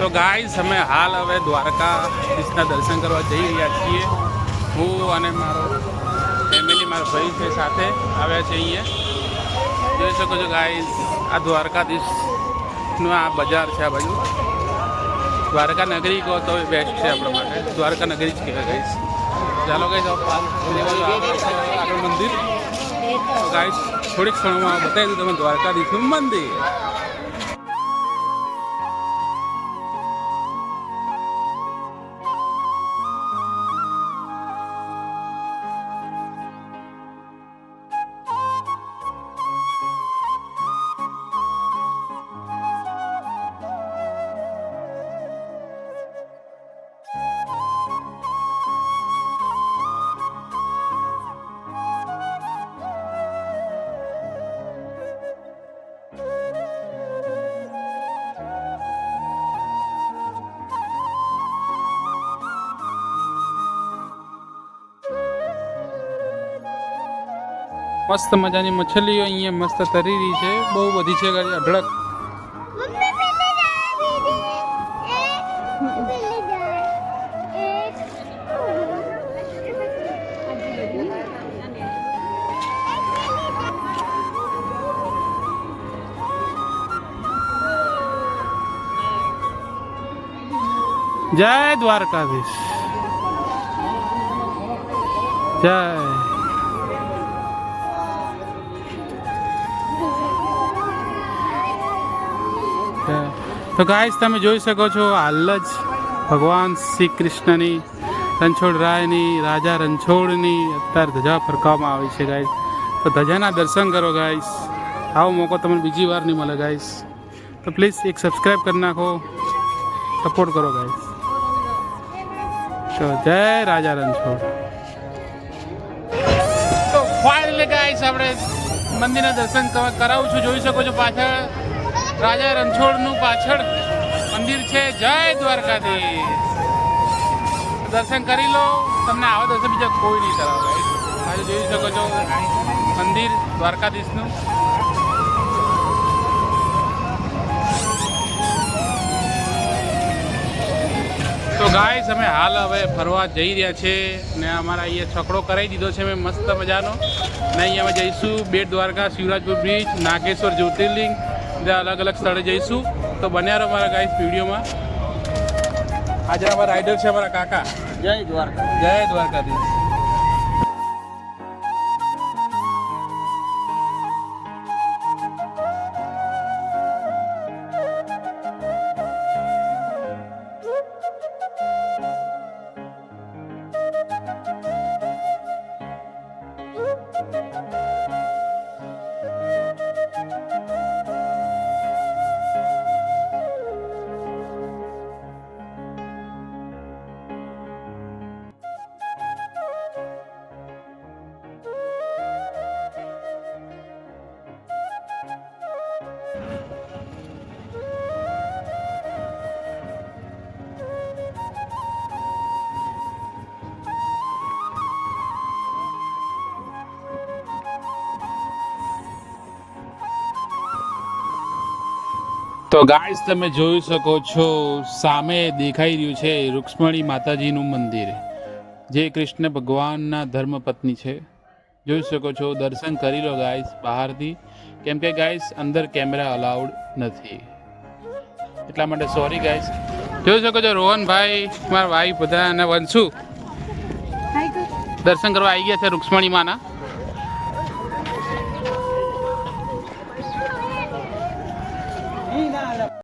તો ગાઈસ અમે હાલ હવે દ્વારકાધીશના દર્શન કરવા જઈ રહ્યા છીએ. હું અને મારો ફેમિલી મારા ભાઈ છે સાથે આવ્યા છે અહીંયા. જોઈ શકો છો ગાઈસ આ દ્વારકાધીશનું આ બજાર છે આ બાજુ. દ્વારકા નગરી કહો તો બેસ્ટ છે આપણા માટે. દ્વારકા નગરી જ કહેવાય ગાઈસ ચાલો ગઈ આગળ મંદિર. તો ગાઈસ થોડીક ક્ષણોમાં બતાવી દઉં તમે દ્વારકાધીશનું મંદિર. મસ્ત મજાની મછલીઓ અહીંયા મસ્ત તરી રહી છે. બહુ બધી છે ગાડી. અઢળક. જય દ્વારકાધીશ. જય. તો ગાઈસ તમે જોઈ શકો છો હાલ જ ભગવાન શ્રી કૃષ્ણની રણછોડ રાયની, રાજા રણછોડની અત્યારે ધજા ફરકાવવામાં આવી છે ગાઈસ તો ધજાના દર્શન કરો ગાઈસ આવો મોકો તમને બીજી વાર નહીં મળે ગાઈસ તો પ્લીઝ એક સબસ્ક્રાઈબ કરી નાખો. સપોર્ટ કરો ગાઈસ તો જય રાજા રણછોડ. તો ફાઇનલી ગાઈસ આપણે મંદિરના દર્શન કર- કરાવું છું. જોઈ શકો છો પાછળ. રાજા રણછોડનું પાછળ મંદિર છે. જય દ્વારકાધીશ. દર્શન કરી લો. તમને આવા દર્શન બીજા કોઈ નહીં કરાવે. આજે જોઈ શકો છો મંદિર દ્વારકાધીશનું. તો ગાઈસ અમે હાલ હવે ફરવા જઈ રહ્યા છે ને અમારા અહીંયા છકડો કરાવી દીધો છે. મેં મસ્ત મજાનો. ને અહીંયા અમે જઈશું બેટ દ્વારકા, શિવરાજપુર બ્રિજ નાગેશ્વર જ્યોતિર્લિંગ બધા અલગ અલગ સ્થળે જઈશું. તો બન્યા રહો મારા ગાઈસ વિડીયોમાં. આજે અમારા રાઇડર છે અમારા કાકા. જય દ્વારકા. જય દ્વારકાધીશ. તો ગાઈસ તમે જોઈ શકો છો સામે દેખાઈ રહ્યું છે રૂક્ષ્મણી માતાજીનું મંદિર જે કૃષ્ણ ભગવાનના ધર્મપત્ની છે. જોઈ શકો છો દર્શન કરી લો ગાઈસ બહારથી. કેમ કે ગાઈસ અંદર કેમેરા અલાઉડ નથી. એટલા માટે સોરી ગાઈસ જોઈ શકો છો રોહનભાઈ મારા ભાઈ બધા અને વંશુ દર્શન કરવા આવી ગયા છે રૂક્ષ્મણી માના